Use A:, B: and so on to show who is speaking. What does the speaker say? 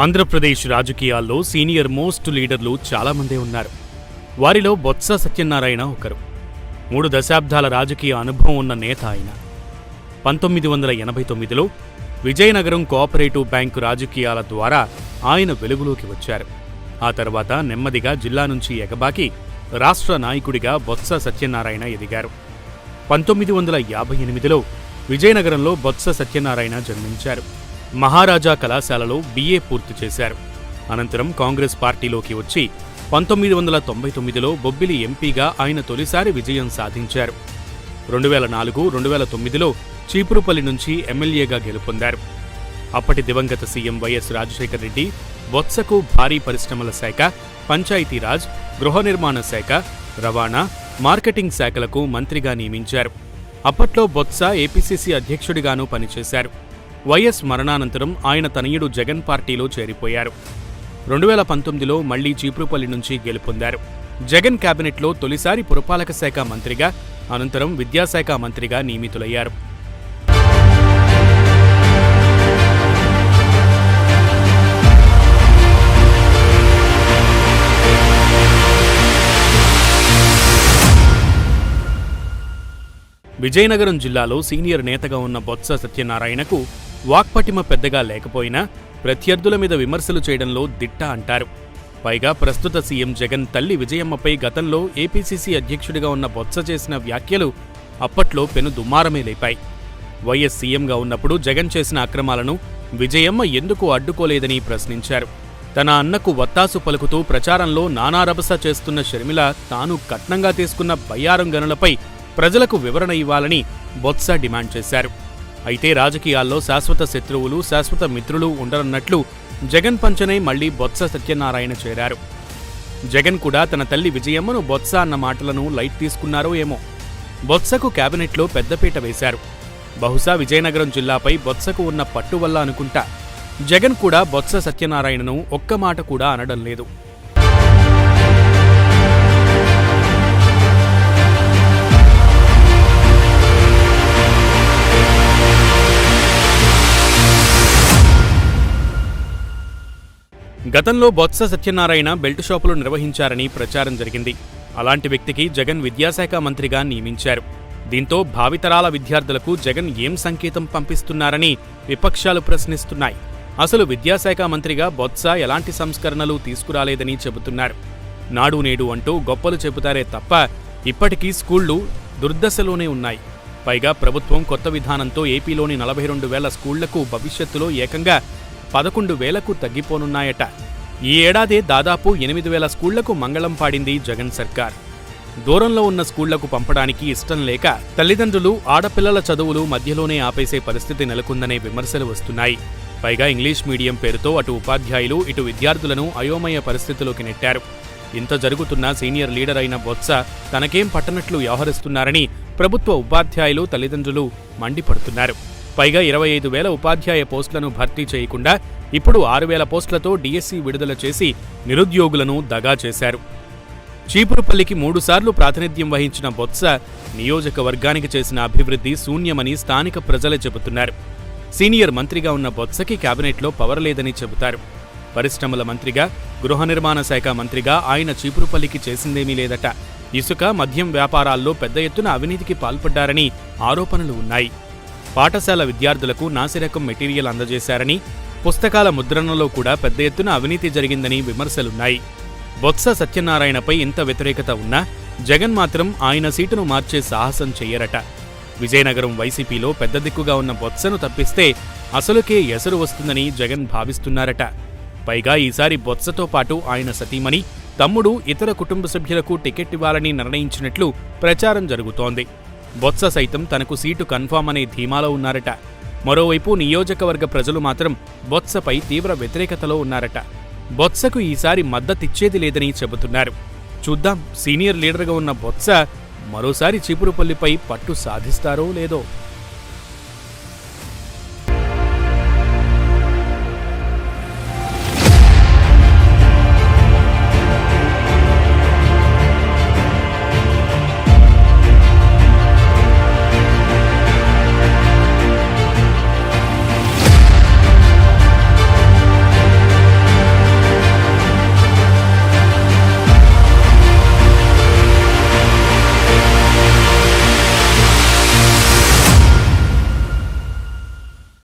A: ఆంధ్రప్రదేశ్ రాజకీయాల్లో senior most లీడర్లు చాలామందే ఉన్నారు. వారిలో బొత్స సత్యనారాయణ ఒకరు. మూడు దశాబ్దాల రాజకీయ అనుభవం ఉన్న నేత ఆయన. పంతొమ్మిది వందల ఎనభై తొమ్మిదిలో విజయనగరం కోఆపరేటివ్ బ్యాంకు రాజకీయాల ద్వారా ఆయన వెలుగులోకి వచ్చారు. ఆ తర్వాత నెమ్మదిగా జిల్లా నుంచి ఎగబాకి రాష్ట్ర నాయకుడిగా బొత్స సత్యనారాయణ ఎదిగారు. పంతొమ్మిది వందల యాభై ఎనిమిదిలో విజయనగరంలో బొత్స సత్యనారాయణ జన్మించారు. మహారాజా కళాశాలలో బీఏ పూర్తి చేశారు. అనంతరం కాంగ్రెస్ పార్టీలోకి వచ్చి పంతొమ్మిది వందల తొంభై తొమ్మిదిలో బొబ్బిలి ఎంపీగా ఆయన తొలిసారి విజయం సాధించారు. రెండు వేల నాలుగు రెండు వేల తొమ్మిదిలో చీపురుపల్లి నుంచి ఎమ్మెల్యేగా గెలుపొందారు. అప్పటి దివంగత సీఎం వైఎస్ రాజశేఖర రెడ్డి బొత్సకు భారీ పరిశ్రమల శాఖ పంచాయతీరాజ్ గృహ నిర్మాణ శాఖ రవాణా మార్కెటింగ్ శాఖలకు మంత్రిగా నియమించారు. అప్పట్లో బొత్స ఏపీసీసీ అధ్యక్షుడిగానూ పనిచేశారు. వైఎస్ మరణానంతరం ఆయన తనయుడు జగన్ పార్టీలో చేరిపోయారు. రెండు వేల పంతొమ్మిదిలో మళ్ళీ చీపురుపల్లి నుంచి గెలుపొందారు. జగన్ కేబినెట్లో తొలిసారి పురపాలక శాఖ మంత్రిగా అనంతరం విద్యాశాఖ మంత్రిగా నియమితులయ్యారు. విజయనగరం జిల్లాలో సీనియర్ నేతగా ఉన్న బొత్స సత్యనారాయణకు వాక్పటిమ పెద్దగా లేకపోయినా ప్రత్యర్థుల మీద విమర్శలు చేయడంలో దిట్ట అంటారు. పైగా ప్రస్తుత సీఎం జగన్ తల్లి విజయమ్మపై గతంలో ఏపీసీసీ అధ్యక్షుడిగా ఉన్న బొత్స చేసిన వ్యాఖ్యలు అప్పట్లో పెను దుమారమే లేపాయి. వైఎస్ సీఎంగా ఉన్నప్పుడు జగన్ చేసిన అక్రమాలను విజయమ్మ ఎందుకు అడ్డుకోలేదని ప్రశ్నించారు. తన అన్నకు వత్తాసు పలుకుతూ ప్రచారంలో నానారభస చేస్తున్న షర్మిల తాను కట్నంగా తీసుకున్న బయ్యారం గనులపై ప్రజలకు వివరణ ఇవ్వాలని బొత్స డిమాండ్ చేశారు. అయితే రాజకీయాల్లో శాశ్వత శత్రువులు శాశ్వత మిత్రులు ఉండరన్నట్లు జగన్ పంచనై మళ్ళీ బొత్స సత్యనారాయణ చేరారు. జగన్ కూడా తన తల్లి విజయమ్మను బొత్స అన్న మాటలను లైట్ తీసుకున్నారో ఏమో. బొత్సకు కేబినెట్లో పెద్దపీట వేశారు. బహుశా విజయనగరం జిల్లాపై బొత్సకు ఉన్న పట్టు వల్ల అనుకుంటా. జగన్ కూడా బొత్స సత్యనారాయణను ఒక్క మాట కూడా అనడం లేదు. గతంలో బొత్స సత్యనారాయణ బెల్ట్ షాపులు నిర్వహించారని ప్రచారం జరిగింది. అలాంటి వ్యక్తికి జగన్ విద్యాశాఖ మంత్రిగా నియమించారు. దీంతో భావితరాల విద్యార్థులకు జగన్ ఏం సంకేతం పంపిస్తున్నారని విపక్షాలు ప్రశ్నిస్తున్నాయి. అసలు విద్యాశాఖ మంత్రిగా బొత్స ఎలాంటి సంస్కరణలు తీసుకురాలేదని చెబుతున్నారు. నాడు నేడు అంటూ గొప్పలు చెబుతారే తప్ప ఇప్పటికీ స్కూళ్ళు దుర్దశలోనే ఉన్నాయి. పైగా ప్రభుత్వం కొత్త విధానంతో ఏపీలోని నలభై రెండు వేల స్కూళ్ళకు భవిష్యత్తులో ఏకంగా పదకొండు వేలకు తగ్గిపోనున్నాయట. ఈ ఏడాదే దాదాపు ఎనిమిది వేల స్కూళ్ళకు మంగళం పాడింది జగన్ సర్కార్. దూరంలో ఉన్న స్కూళ్ళకు పంపడానికి ఇష్టం లేక తల్లిదండ్రులు ఆడపిల్లల చదువులు మధ్యలోనే ఆపేసే పరిస్థితి నెలకొందనే విమర్శలు వస్తున్నాయి. పైగా ఇంగ్లీష్ మీడియం పేరుతో అటు ఉపాధ్యాయులు ఇటు విద్యార్థులను అయోమయ పరిస్థితిలోకి నెట్టారు. ఇంత జరుగుతున్న సీనియర్ లీడర్ అయిన బొత్స తనకేం పట్టనట్లు వ్యవహరిస్తున్నారని ప్రభుత్వ ఉపాధ్యాయులు తల్లిదండ్రులు మండిపడుతున్నారు. పైగా ఇరవై ఐదు వేల ఉపాధ్యాయ పోస్టులను భర్తీ చేయకుండా ఇప్పుడు ఆరు వేల పోస్టులతో డిఎస్సి విడుదల చేసి నిరుద్యోగులను దగా చేశారు. చీపురుపల్లికి మూడుసార్లు ప్రాతినిధ్యం వహించిన బొత్స నియోజకవర్గానికి చేసిన అభివృద్ధి శూన్యమని స్థానిక ప్రజలే చెబుతున్నారు. సీనియర్ మంత్రిగా ఉన్న బొత్సకి కేబినెట్లో పవర్ లేదని చెబుతారు. పరిశ్రమల మంత్రిగా గృహ నిర్మాణ శాఖ మంత్రిగా ఆయన చీపురుపల్లికి చేసిందేమీ లేదట. ఇసుక మద్యం వ్యాపారాల్లో పెద్ద ఎత్తున అవినీతికి పాల్పడ్డారని ఆరోపణలు ఉన్నాయి. పాఠశాల విద్యార్థులకు నాసిరకం మెటీరియల్ అందజేశారని పుస్తకాల ముద్రణలో కూడా పెద్ద ఎత్తున అవినీతి జరిగిందని విమర్శలున్నాయి. బొత్స సత్యనారాయణపై ఇంత వ్యతిరేకత ఉన్నా జగన్ మాత్రం ఆయన సీటును మార్చే సాహసం చెయ్యరట. విజయనగరం వైసీపీలో పెద్ద దిక్కుగా ఉన్న బొత్సను తప్పిస్తే అసలుకే ఎసరు వస్తుందని జగన్ భావిస్తున్నారట. పైగా ఈసారి బొత్సతో పాటు ఆయన సతీమణి తమ్ముడు ఇతర కుటుంబ సభ్యులకు టికెట్ ఇవ్వాలని నిర్ణయించినట్లు ప్రచారం జరుగుతోంది. బొత్స సైతం తనకు సీటు కన్ఫామ్ అనే ధీమాలో ఉన్నారట. మరోవైపు నియోజకవర్గ ప్రజలు మాత్రం బొత్సపై తీవ్ర వ్యతిరేకతలో ఉన్నారట. బొత్సకు ఈసారి మద్దతిచ్చేది లేదని చెబుతున్నారు. చూద్దాం సీనియర్ లీడర్గా ఉన్న బొత్స మరోసారి చీపురుపల్లిపై పట్టు సాధిస్తారో లేదో.